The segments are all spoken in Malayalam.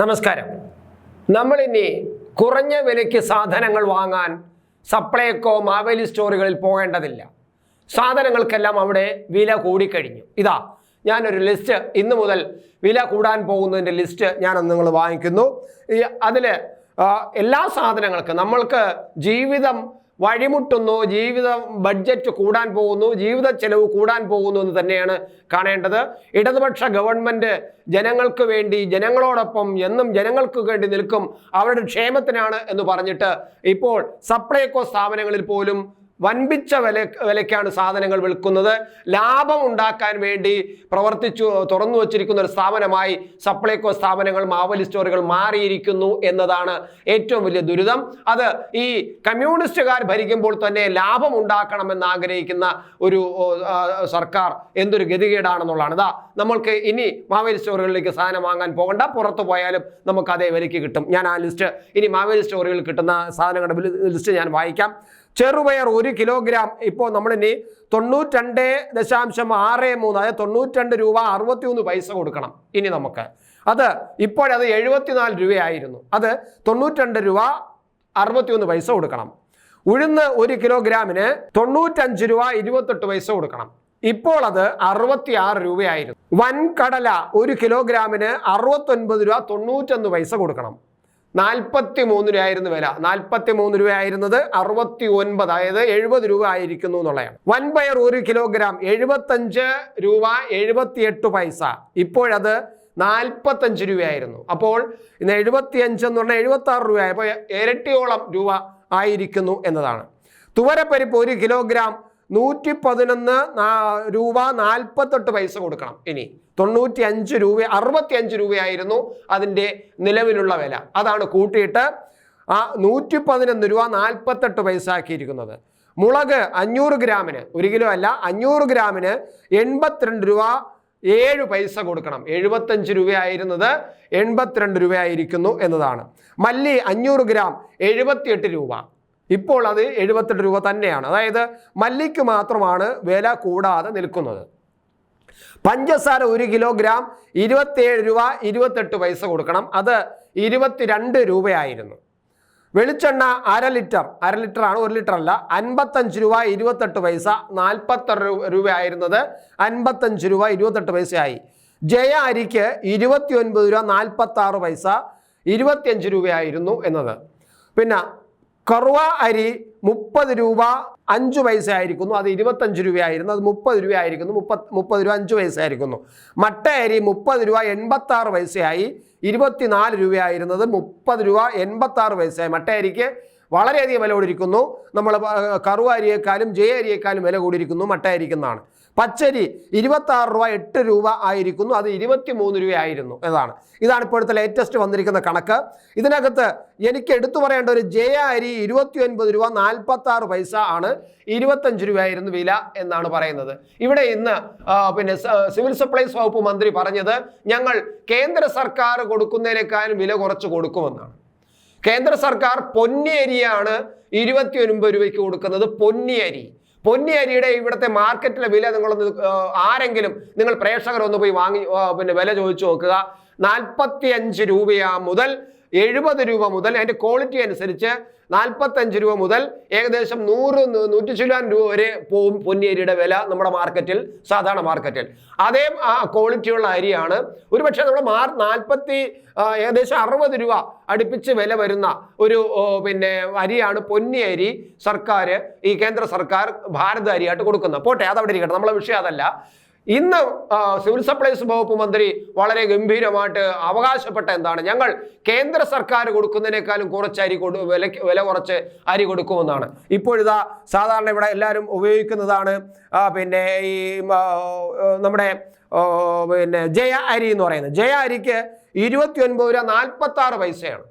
നമസ്കാരം. നമ്മളിനി കുറഞ്ഞ വിലയ്ക്ക് സാധനങ്ങൾ വാങ്ങാൻ സപ്ലൈക്കോ മാവേലി സ്റ്റോറുകളിൽ പോകേണ്ടതില്ല. സാധനങ്ങൾക്കെല്ലാം അവിടെ വില കൂടിക്കഴിഞ്ഞു. ഇതാ ഞാനൊരു ലിസ്റ്റ് ഇന്ന് മുതൽ വില കൂടാൻ പോകുന്നതിന്റെ ലിസ്റ്റ് ഞാൻ നിങ്ങൾ വാങ്ങിക്കുന്നു. അതിൽ എല്ലാ സാധനങ്ങൾക്കും നമ്മൾക്ക് ജീവിതം വഴിമുട്ടുന്നു ജീവിത ബഡ്ജറ്റ് കൂടാൻ പോകുന്നു ജീവിത ചെലവ് കൂടാൻ പോകുന്നു എന്ന് തന്നെയാണ് കാണേണ്ടത്. ഇടതുപക്ഷ ഗവൺമെന്റ് ജനങ്ങൾക്ക് വേണ്ടി ജനങ്ങളോടൊപ്പം എന്നും ജനങ്ങൾക്ക് വേണ്ടി നിൽക്കും അവരുടെ ക്ഷേമത്തിനാണ് എന്ന് പറഞ്ഞിട്ട് ഇപ്പോൾ സപ്ലൈകോ സ്ഥാപനങ്ങളിൽ പോലും വൻപിച്ച വില വിലയ്ക്കാണ് സാധനങ്ങൾ വിൽക്കുന്നത്. ലാഭം ഉണ്ടാക്കാൻ വേണ്ടി പ്രവർത്തിച്ചു തുറന്നു വച്ചിരിക്കുന്ന ഒരു സ്ഥാപനമായി സപ്ലൈകോ സ്ഥാപനങ്ങൾ മാവലി സ്റ്റോറുകൾ മാറിയിരിക്കുന്നു എന്നതാണ് ഏറ്റവും വലിയ ദുരിതം. അത് ഈ കമ്മ്യൂണിസ്റ്റുകാർ ഭരിക്കുമ്പോൾ തന്നെ ലാഭം ഉണ്ടാക്കണമെന്ന് ആഗ്രഹിക്കുന്ന ഒരു സർക്കാർ എന്തൊരു ഗതികേടാണെന്നുള്ളതാണ്. ഇതാ നമ്മൾക്ക് ഇനി മാവേലി സ്റ്റോറുകളിലേക്ക് സാധനം വാങ്ങാൻ പോകണ്ട. പുറത്തു പോയാലും നമുക്ക് അതേ വിലയ്ക്ക് കിട്ടും. ഞാൻ ആ ലിസ്റ്റ് ഇനി മാവേലി സ്റ്റോറുകളിൽ കിട്ടുന്ന സാധനങ്ങളുടെ ലിസ്റ്റ് ഞാൻ വായിക്കാം. ചെറുപയർ ഒരു കിലോഗ്രാം. ഇപ്പോൾ നമ്മളിനി തൊണ്ണൂറ്റണ്ട് ദശാംശം ആറ് മൂന്ന് അതായത് തൊണ്ണൂറ്റണ്ട് രൂപ അറുപത്തി ഒന്ന് പൈസ കൊടുക്കണം ഇനി നമുക്ക്. അത് ഇപ്പോഴത് എഴുപത്തിനാല് രൂപയായിരുന്നു. അത് തൊണ്ണൂറ്റിരണ്ട് രൂപ അറുപത്തിയൊന്ന് പൈസ കൊടുക്കണം. ഉഴുന്ന് ഒരു കിലോഗ്രാമിന് തൊണ്ണൂറ്റഞ്ച് രൂപ ഇരുപത്തെട്ട് പൈസ കൊടുക്കണം. ഇപ്പോൾ അത് അറുപത്തി ആറ് രൂപയായിരുന്നു. വൻകടല ഒരു കിലോഗ്രാമിന് അറുപത്തൊൻപത് രൂപ തൊണ്ണൂറ്റൊന്ന് പൈസ കൊടുക്കണം. നാൽപ്പത്തി മൂന്ന് രൂപയായിരുന്നു വില. നാൽപ്പത്തി മൂന്ന് രൂപയായിരുന്നത് അറുപത്തി ഒൻപത് അതായത് എഴുപത് രൂപ ആയിരിക്കുന്നു എന്നുള്ളതാണ്. വൻപയർ ഒരു കിലോഗ്രാം എഴുപത്തഞ്ച് രൂപ എഴുപത്തിയെട്ട് പൈസ. ഇപ്പോഴത് നാൽപ്പത്തഞ്ച് രൂപയായിരുന്നു. അപ്പോൾ ഇന്ന് എഴുപത്തിയഞ്ച് എന്ന് പറഞ്ഞാൽ എഴുപത്തി ആറ് രൂപയായപ്പോൾ ഇരട്ടിയോളം രൂപ ആയിരിക്കുന്നു എന്നതാണ്. തുവരപ്പരിപ്പ് ഒരു കിലോഗ്രാം നൂറ്റി പതിനൊന്ന് രൂപ നാൽപ്പത്തെട്ട് പൈസ കൊടുക്കണം ഇനി. തൊണ്ണൂറ്റി അഞ്ച് രൂപ അറുപത്തി അഞ്ച് രൂപയായിരുന്നു അതിന്റെ നിലവിലുള്ള വില. അതാണ് കൂട്ടിയിട്ട് ആ നൂറ്റി പതിനൊന്ന് രൂപ നാൽപ്പത്തെട്ട് പൈസ ആക്കിയിരിക്കുന്നത്. മുളക് അഞ്ഞൂറ് ഗ്രാമിന് ഒരു കിലോ അല്ല അഞ്ഞൂറ് ഗ്രാമിന് എൺപത്തിരണ്ട് രൂപ ഏഴ് പൈസ കൊടുക്കണം. എഴുപത്തഞ്ച് രൂപയായിരുന്നത് എൺപത്തിരണ്ട് രൂപയായിരിക്കുന്നു എന്നതാണ്. മല്ലി അഞ്ഞൂറ് ഗ്രാം എഴുപത്തിയെട്ട് രൂപ. ഇപ്പോൾ അത് എഴുപത്തെട്ട് രൂപ തന്നെയാണ്. അതായത് മല്ലിക്ക് മാത്രമാണ് വില കൂടാതെ നിൽക്കുന്നത്. പഞ്ചസാര ഒരു കിലോഗ്രാം ഇരുപത്തിയേഴ് രൂപ ഇരുപത്തെട്ട് പൈസ കൊടുക്കണം. അത് ഇരുപത്തിരണ്ട് രൂപയായിരുന്നു. വെളിച്ചെണ്ണ അര ലിറ്റർ അര ലിറ്റർ ആണ് ഒരു ലിറ്റർ അല്ല അൻപത്തഞ്ച് രൂപ ഇരുപത്തെട്ട് പൈസ നാൽപ്പത്തൊരു രൂപ ആയിരുന്നത് അൻപത്തഞ്ച് രൂപ ഇരുപത്തെട്ട് പൈസയായി. ജയ അരിക്ക് ഇരുപത്തി ഒൻപത് രൂപ നാൽപ്പത്തി ആറ് പൈസ ഇരുപത്തിയഞ്ച് രൂപയായിരുന്നു എന്നത്. പിന്നെ കറുവ അരി മുപ്പത് രൂപ അഞ്ച് പൈസ ആയിരിക്കുന്നു അത് ഇരുപത്തഞ്ച് രൂപയായിരുന്നു. അത് മുപ്പത് രൂപ ആയിരിക്കുന്നു മുപ്പത് മുപ്പത് രൂപ അഞ്ച് പൈസ ആയിരിക്കുന്നു മട്ട അരി മുപ്പത് രൂപ ആറ് പൈസയായി. ഇരുപത്തിനാല് രൂപയായിരുന്നത് മുപ്പത് രൂപ എൺപത്താറ് പൈസയായി. മട്ട അരിക്ക് വളരെയധികം വില കൂടിയിരിക്കുന്നു. നമ്മൾ കറുവ അരിയേക്കാളും ജയ അരിയേക്കാളും വില കൂടിയിരിക്കുന്നു മട്ട അരിക്കുന്നാണ് പച്ചരി ഇരുപത്തി ആറ് രൂപ എട്ട് രൂപ ആയിരിക്കുന്നു. അത് ഇരുപത്തി മൂന്ന് രൂപയായിരുന്നു എന്നതാണ് ഇതാണ് ഇപ്പോഴത്തെ ലേറ്റസ്റ്റ് വന്നിരിക്കുന്ന കണക്ക്. ഇതിനകത്ത് എനിക്ക് എടുത്തു പറയേണ്ട ഒരു ജയ അരി ഇരുപത്തി ഒൻപത് രൂപ നാൽപ്പത്തി ആറ് പൈസ ആണ്. ഇരുപത്തഞ്ച് രൂപയായിരുന്നു വില എന്നാണ് പറയുന്നത്. ഇവിടെ ഇന്ന് പിന്നെ സിവിൽ സപ്ലൈസ് വകുപ്പ് മന്ത്രി പറഞ്ഞത് ഞങ്ങൾ കേന്ദ്ര സർക്കാർ കൊടുക്കുന്നതിനേക്കാളും വില കുറച്ച് കൊടുക്കുമെന്നാണ്. കേന്ദ്ര സർക്കാർ പൊന്നി അരിയാണ് ഇരുപത്തി ഒൻപത് രൂപയ്ക്ക് കൊടുക്കുന്നത്. പൊന്നി അരി പൊന്നി അരിയുടെ ഇവിടുത്തെ മാർക്കറ്റിലെ വില നിങ്ങളൊന്ന് ആരെങ്കിലും നിങ്ങൾ പ്രേക്ഷകർ ഒന്ന് പോയി വാങ്ങി പിന്നെ വില ചോദിച്ചു നോക്കുക. നാൽപ്പത്തി അഞ്ച് രൂപയാ മുതൽ എഴുപത് രൂപ മുതൽ അതിന്റെ ക്വാളിറ്റി അനുസരിച്ച് നാൽപ്പത്തഞ്ച് രൂപ മുതൽ ഏകദേശം നൂറ് നൂറ്റി ചില്ലാൻ രൂപ വരെ പോവും പൊന്നിയരിയുടെ വില നമ്മുടെ മാർക്കറ്റിൽ സാധാരണ മാർക്കറ്റിൽ. അതേ ആ ക്വാളിറ്റിയുള്ള അരിയാണ്. ഒരുപക്ഷെ നമ്മൾ മാർ നാൽപ്പത്തി ഏകദേശം അറുപത് രൂപ അടുപ്പിച്ച് വില വരുന്ന ഒരു പിന്നെ അരിയാണ് പൊന്നി അരി സർക്കാർ ഈ കേന്ദ്ര സർക്കാർ ഭാരത അരിയായിട്ട് കൊടുക്കുന്നത്. പോട്ടെ അതവിടെ ഇരിക്കട്ടെ. നമ്മളെ വിഷയം അതല്ല. ഇന്ന് സിവിൽ സപ്ലൈസ് വകുപ്പ് മന്ത്രി വളരെ ഗംഭീരമായിട്ട് അവകാശപ്പെട്ട എന്താണ്? ഞങ്ങൾ കേന്ദ്ര സർക്കാർ കൊടുക്കുന്നതിനേക്കാളും കുറച്ച് അരി കൊടു വില വില കുറച്ച് അരി കൊടുക്കുമെന്നാണ്. ഇപ്പോഴിതാ സാധാരണ ഇവിടെ എല്ലാവരും ഉപയോഗിക്കുന്നതാണ് പിന്നെ ഈ നമ്മുടെ പിന്നെ ജയ അരി എന്ന് പറയുന്നത്. ജയ അരിക്ക് ഇരുപത്തി ഒൻപത് രൂപ നാൽപ്പത്തി ആറ് പൈസയാണ്.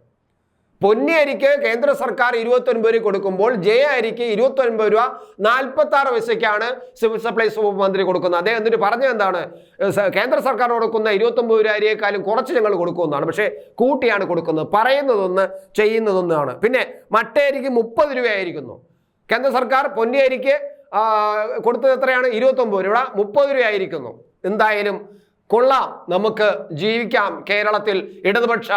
പൊന്നി അരിക്ക് കേന്ദ്ര സർക്കാർ ഇരുപത്തി ഒൻപത് രൂപ കൊടുക്കുമ്പോൾ ജയ അരിക്ക് ഇരുപത്തി ഒൻപത് രൂപ നാൽപ്പത്തി ആറ് പൈസയ്ക്കാണ് സിവിൽ സപ്ലൈസ് വകുപ്പ് മന്ത്രി കൊടുക്കുന്നത്. അദ്ദേഹം എന്നിട്ട് പറഞ്ഞത് എന്താണ്? കേന്ദ്ര സർക്കാർ കൊടുക്കുന്ന ഇരുപത്തി ഒമ്പത് രൂപ അരിയേക്കാളും കുറച്ച് ഞങ്ങൾ കൊടുക്കുമെന്നാണ്. പക്ഷേ കൂട്ടിയാണ് കൊടുക്കുന്നത്. പറയുന്നതൊന്ന് ചെയ്യുന്നതൊന്നാണ്. പിന്നെ മട്ടയരിക്ക് മുപ്പത് രൂപയായിരിക്കുന്നു. കേന്ദ്ര സർക്കാർ പൊന്നി അരിക്ക് കൊടുത്തത് എത്രയാണ്? ഇരുപത്തി ഒമ്പത് രൂപ. മുപ്പത് രൂപയായിരിക്കുന്നു. എന്തായാലും കൊള്ളാം. നമുക്ക് ജീവിക്കാം. കേരളത്തിൽ ഇടതുപക്ഷ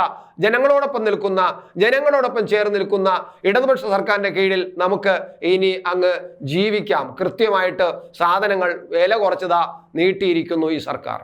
ജനങ്ങളോടൊപ്പം നിൽക്കുന്ന ജനങ്ങളോടൊപ്പം ചേർന്ന് നിൽക്കുന്ന ഇടതുപക്ഷ സർക്കാരിന്റെ കീഴിൽ നമുക്ക് ഇനി അങ്ങ് ജീവിക്കാം. കൃത്യമായിട്ട് സാധനങ്ങൾ വില കുറച്ചതാ നീട്ടിയിരിക്കുന്നു ഈ സർക്കാർ.